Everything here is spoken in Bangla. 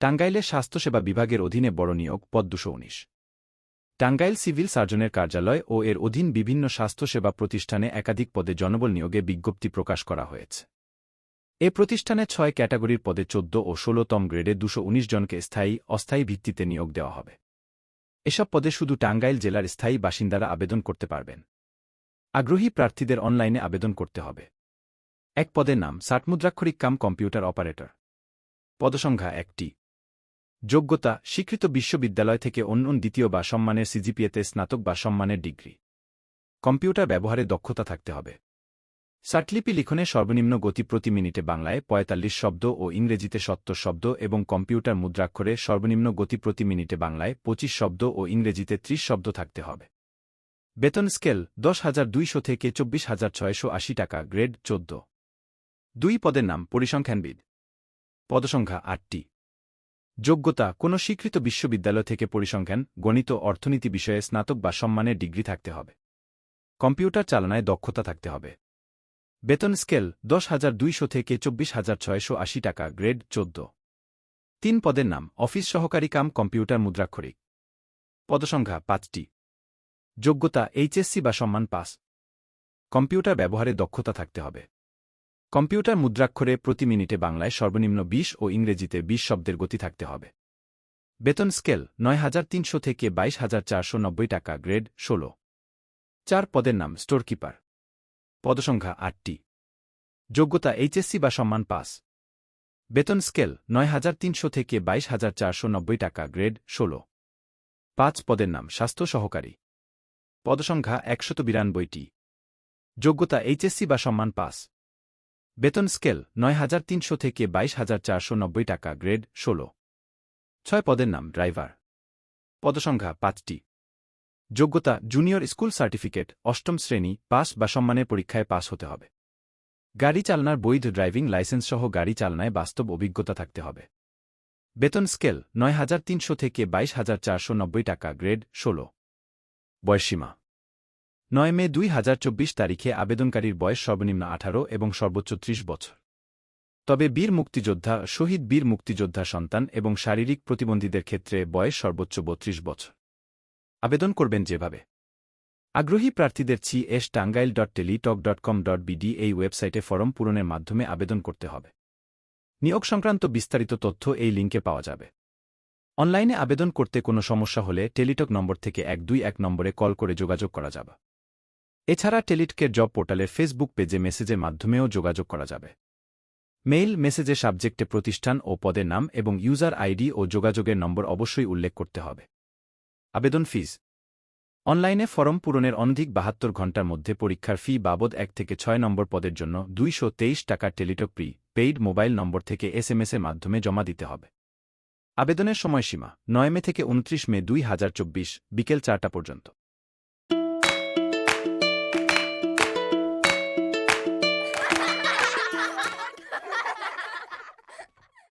টাঙ্গাইলের স্বাস্থ্যসেবা বিভাগের অধীনে বড় নিয়োগ, পদ দুশো উনিশ। টাঙ্গাইল সিভিল সার্জনের কার্যালয় ও এর অধীন বিভিন্ন স্বাস্থ্যসেবা প্রতিষ্ঠানে একাধিক পদে জনবল নিয়োগে বিজ্ঞপ্তি প্রকাশ করা হয়েছে। এ প্রতিষ্ঠানে ছয় ক্যাটাগরির পদে চোদ্দ ও ষোলতম গ্রেডে দুশো জনকে স্থায়ী, অস্থায়ী ভিত্তিতে নিয়োগ দেওয়া হবে। এসব পদে শুধু টাঙ্গাইল জেলার স্থায়ী বাসিন্দারা আবেদন করতে পারবেন। আগ্রহী প্রার্থীদের অনলাইনে আবেদন করতে হবে। এক পদের নাম, ষাটমুদ্রাক্ষরিক কাম কম্পিউটার অপারেটর। পদসংখ্যা একটি। যোগ্যতা, স্বীকৃত বিশ্ববিদ্যালয় থেকে অন্য দ্বিতীয় বা সম্মানের সিজিপিএতে স্নাতক বা সম্মানের ডিগ্রি। কম্পিউটার ব্যবহারে দক্ষতা থাকতে হবে। সাটলিপি লিখনে সর্বনিম্ন গতি প্রতি মিনিটে বাংলায় পঁয়তাল্লিশ শব্দ ও ইংরেজিতে সত্তর শব্দ এবং কম্পিউটার মুদ্রাক্ষরে সর্বনিম্ন গতি প্রতি মিনিটে বাংলায় পঁচিশ শব্দ ও ইংরেজিতে ত্রিশ শব্দ থাকতে হবে। বেতন স্কেল, দশ হাজার দুইশো থেকে চব্বিশ হাজার ছয়শো আশি টাকা, গ্রেড চোদ্দ। দুই পদের নাম, পরিসংখ্যানবিদ। পদসংখ্যা আটটি। যোগ্যতা, কোনো স্বীকৃত বিশ্ববিদ্যালয় থেকে পরিসংখ্যান, গণিত, অর্থনীতি বিষয়ে স্নাতক বা সম্মানের ডিগ্রি থাকতে হবে। কম্পিউটার চালনায় দক্ষতা থাকতে হবে। বেতন স্কেল, দশ হাজার দুইশো থেকে চব্বিশ হাজার ছয়শো আশি টাকা, গ্রেড চোদ্দ। তিন পদের নাম, অফিস সহকারী কাম, কম্পিউটার মুদ্রাক্ষরিক। পদসংখ্যা, পাঁচটি। যোগ্যতা, এইচএসসি বা সম্মান পাস। কম্পিউটার ব্যবহারে দক্ষতা থাকতে হবে। কম্পিউটার মুদ্রাক্ষরে প্রতি মিনিটে বাংলায় সর্বনিম্ন বিশ ও ইংরেজিতে বিশ শব্দের গতি থাকতে হবে। বেতন স্কেল নয় হাজার তিনশো থেকে বাইশ হাজার চারশো নব্বই টাকা, গ্রেড ষোলো। চার পদের নাম স্টোরকিপার। পদসংখ্যা আটটি। যোগ্যতা এইচএসসি বা সম্মান পাস। বেতন স্কেল নয় হাজার তিনশো থেকে বাইশ হাজার চারশো নব্বই টাকা, গ্রেড ষোলো। পাঁচ পদের নাম স্বাস্থ্য সহকারী। পদসংখ্যা একশত বিরানব্বইটি। যোগ্যতা এইচএসসি বা সম্মান পাস। বেতন স্কেল নয় হাজার তিনশো থেকে বাইশ হাজার চারশো নব্বই টাকা, গ্রেড ষোলো। ছয় পদের নাম ড্রাইভার। পদসংখ্যা পাঁচটি। যোগ্যতা জুনিয়র স্কুল সার্টিফিকেট, অষ্টম শ্রেণি, পাস বা সম্মানের পরীক্ষায় পাস হতে হবে। গাড়ি চালনার বৈধ ড্রাইভিং লাইসেন্স সহ গাড়ি চালনায় বাস্তব অভিজ্ঞতা থাকতে হবে। বেতন স্কেল নয় হাজার তিনশো থেকে বাইশ হাজার চারশো নব্বই টাকা, গ্রেড ষোলো। বয়সীমা নয় মে দুই হাজার চব্বিশ তারিখে আবেদনকারীর বয়স সর্বনিম্ন আঠারো এবং সর্বোচ্চ ত্রিশ বছর। তবে বীর মুক্তিযোদ্ধা, শহীদ বীর মুক্তিযোদ্ধা সন্তান এবং শারীরিক প্রতিবন্ধীদের ক্ষেত্রে বয়স সর্বোচ্চ বত্রিশ বছর। আবেদন করবেন যেভাবে। আগ্রহী প্রার্থীদের C S Tangail dot Teletalk dot com dot BD এই ওয়েবসাইটে ফরম পূরণের মাধ্যমে আবেদন করতে হবে। নিয়োগ সংক্রান্ত বিস্তারিত তথ্য এই লিঙ্কে পাওয়া যাবে। অনলাইনে আবেদন করতে কোনো সমস্যা হলে টেলিটক নম্বর থেকে এক দুই এক নম্বরে কল করে যোগাযোগ করা যাবে। এছাড়া টেলিটকের জব পোর্টালের ফেসবুক পেজে মেসেজের মাধ্যমেও যোগাযোগ করা যাবে। মেইল, মেসেজে সাবজেক্টে প্রতিষ্ঠান ও পদের নাম এবং ইউজার আইডি ও যোগাযোগের নম্বর অবশ্যই উল্লেখ করতে হবে। আবেদন ফিজ। অনলাইনে ফরম পূরণের অনধিক বাহাত্তর ঘণ্টার মধ্যে পরীক্ষার ফি বাবদ এক থেকে ছয় নম্বর পদের জন্য দুইশো তেইশ টাকার Teletalk prepaid mobile number থেকে এসএমএসের মাধ্যমে জমা দিতে হবে। আবেদনের সময়সীমা নয় মে থেকে উনত্রিশ মে দুই হাজার চব্বিশ, বিকেল চারটা পর্যন্ত।